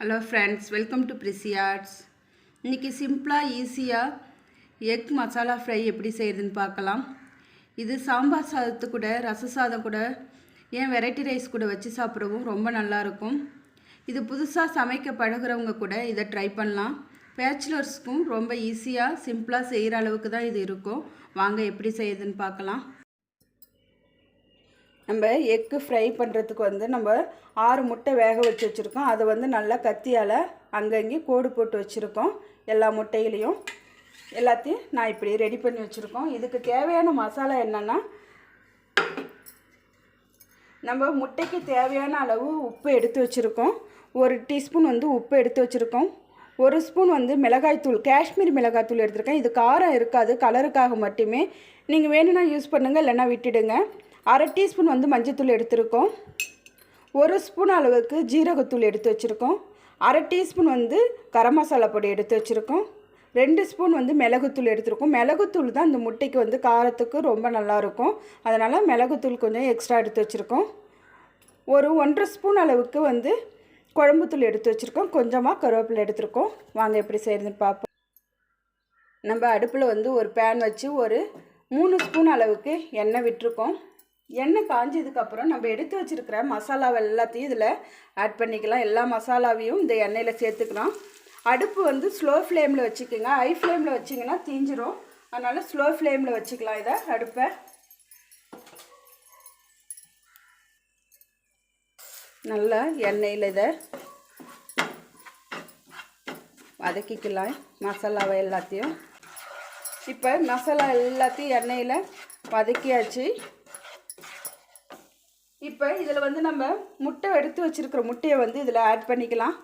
Hello friends welcome to Prisi arts இன்றைக்கி சிம்பிளாக ஈஸியாக எக் மசாலா ஃப்ரை எப்படி செய்கிறதுன்னு பார்க்கலாம். இது சாம்பார் சாதத்து கூட ரச சாதம் கூட ஏன் வெரைட்டி ரைஸ் கூட வச்சு சாப்பிடவும் ரொம்ப நல்லாயிருக்கும். இது புதுசாக சமைக்க பழகுறவங்க கூட இதை ட்ரை பண்ணலாம். பேச்சுலர்ஸ்க்கும் ரொம்ப ஈஸியாக சிம்பிளாக செய்கிற அளவுக்கு தான் இது இருக்கும். வாங்க எப்படி செய்யுதுன்னு பார்க்கலாம். நம்ம எக்கு ஃப்ரை பண்ணுறதுக்கு வந்து நம்ம ஆறு முட்டை வேக வச்சு வச்சுருக்கோம். அதை வந்து நல்லா கத்தியால் அங்கங்கே கோடு போட்டு வச்சுருக்கோம். எல்லா முட்டையிலையும். எல்லாத்தையும் நான் இப்படி ரெடி பண்ணி வச்சுருக்கோம். இதுக்கு தேவையான மசாலா என்னென்னா நம்ம முட்டைக்கு தேவையான அளவு உப்பு எடுத்து வச்சுருக்கோம். ஒரு டீஸ்பூன் வந்து உப்பு எடுத்து வச்சுருக்கோம். ஒரு ஸ்பூன் வந்து மிளகாய்த்தூள் காஷ்மீர் மிளகாய்த்தூள் எடுத்திருக்கேன். இது காரம் இருக்காது கலருக்காக மட்டுமே. நீங்கள் வேணும்னா யூஸ் பண்ணுங்கள் இல்லைன்னா விட்டுடுங்க. அரை டீஸ்பூன் வந்து மஞ்சத்தூள் எடுத்திருக்கோம். ஒரு ஸ்பூன் அளவுக்கு ஜீரகத்தூள் எடுத்து வச்சுருக்கோம். அரை டீஸ்பூன் வந்து கரம் மசாலா பொடி எடுத்து வச்சுருக்கோம். ரெண்டு ஸ்பூன் வந்து மிளகுத்தூள் எடுத்திருக்கோம். மிளகுத்தூள் தான் இந்த முட்டைக்கு வந்து காரத்துக்கு ரொம்ப நல்லாயிருக்கும் அதனால் மிளகுத்தூள் கொஞ்சம் எக்ஸ்ட்ரா எடுத்து வச்சுருக்கோம். ஒரு ஒன்றரை ஸ்பூன் அளவுக்கு வந்து குழம்புத்தூள் எடுத்து வச்சுருக்கோம். கொஞ்சமாக கருவேப்பிலை எடுத்திருக்கோம். வாங்க எப்படி செய்கிறதுன்னு பார்ப்போம். நம்ம அடுப்பில் வந்து ஒரு பேன் வச்சு ஒரு மூணு ஸ்பூன் அளவுக்கு எண்ணெய் விட்டுருக்கோம். எண்ணெய் காஞ்சதுக்கப்புறம் நம்ம எடுத்து வச்சுருக்கிற மசாலாவை எல்லாத்தையும் இதில் ஆட் பண்ணிக்கலாம். எல்லா மசாலாவையும் இந்த எண்ணெயில் சேர்த்துக்கலாம். அடுப்பு வந்து ஸ்லோ ஃப்ளேமில் வச்சுக்கோங்க. ஹை ஃப்ளேமில் வச்சிங்கன்னா தீஞ்சிரும். அதனால் ஸ்லோ ஃப்ளேமில் வச்சுக்கலாம் இதை அடுப்பை. நல்லா எண்ணெயில் இதை வதக்கிக்கலாம். மசாலாவை எல்லாத்தையும். இப்போ மசாலா எல்லாத்தையும் எண்ணெயில் வதக்கியாச்சு. இப்போ இதில் வந்து நம்ம முட்டை எடுத்து வச்சுருக்கிற முட்டையை வந்து இதில் ஆட் பண்ணிக்கலாம்.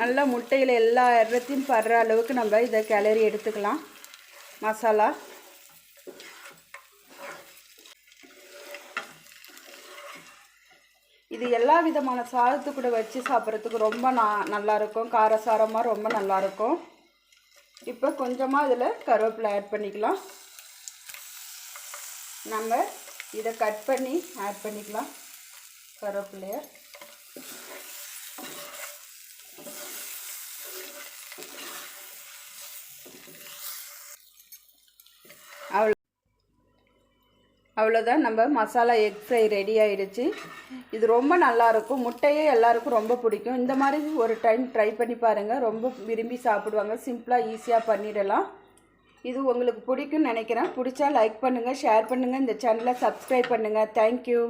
நல்லா முட்டையில் எல்லா இடத்தையும் படுற அளவுக்கு நம்ம இதை கிளறி எடுத்துக்கலாம். மசாலா. இது எல்லா விதமான சாதத்து கூட வச்சு சாப்பிட்றதுக்கு ரொம்ப நான் நல்லாயிருக்கும் காரசாரமாக ரொம்ப நல்லாயிருக்கும் இப்போ கொஞ்சமாக இதில் கருவேப்பிலை ஆட் பண்ணிக்கலாம். நம்ம இதை கட் பண்ணி ஆட் பண்ணிக்கலாம். கருவேப்பிலையை. அவ்வளோதான் நம்ம மசாலா எக் ஃப்ரை ரெடி ஆகிடுச்சு இது ரொம்ப நல்லாயிருக்கும். முட்டையே எல்லாருக்கும் ரொம்ப பிடிக்கும். இந்த மாதிரி ஒரு டைம் ட்ரை பண்ணி பாருங்கள் ரொம்ப விரும்பி சாப்பிடுவாங்க. சிம்பிளாக ஈஸியாக பண்ணிடலாம். இது உங்களுக்கு பிடிக்கும்னு நினைக்கிறேன். பிடிச்சா லைக் பண்ணுங்கள் ஷேர் பண்ணுங்கள் இந்த சேனலை சப்ஸ்கிரைப் பண்ணுங்கள் தேங்க்யூ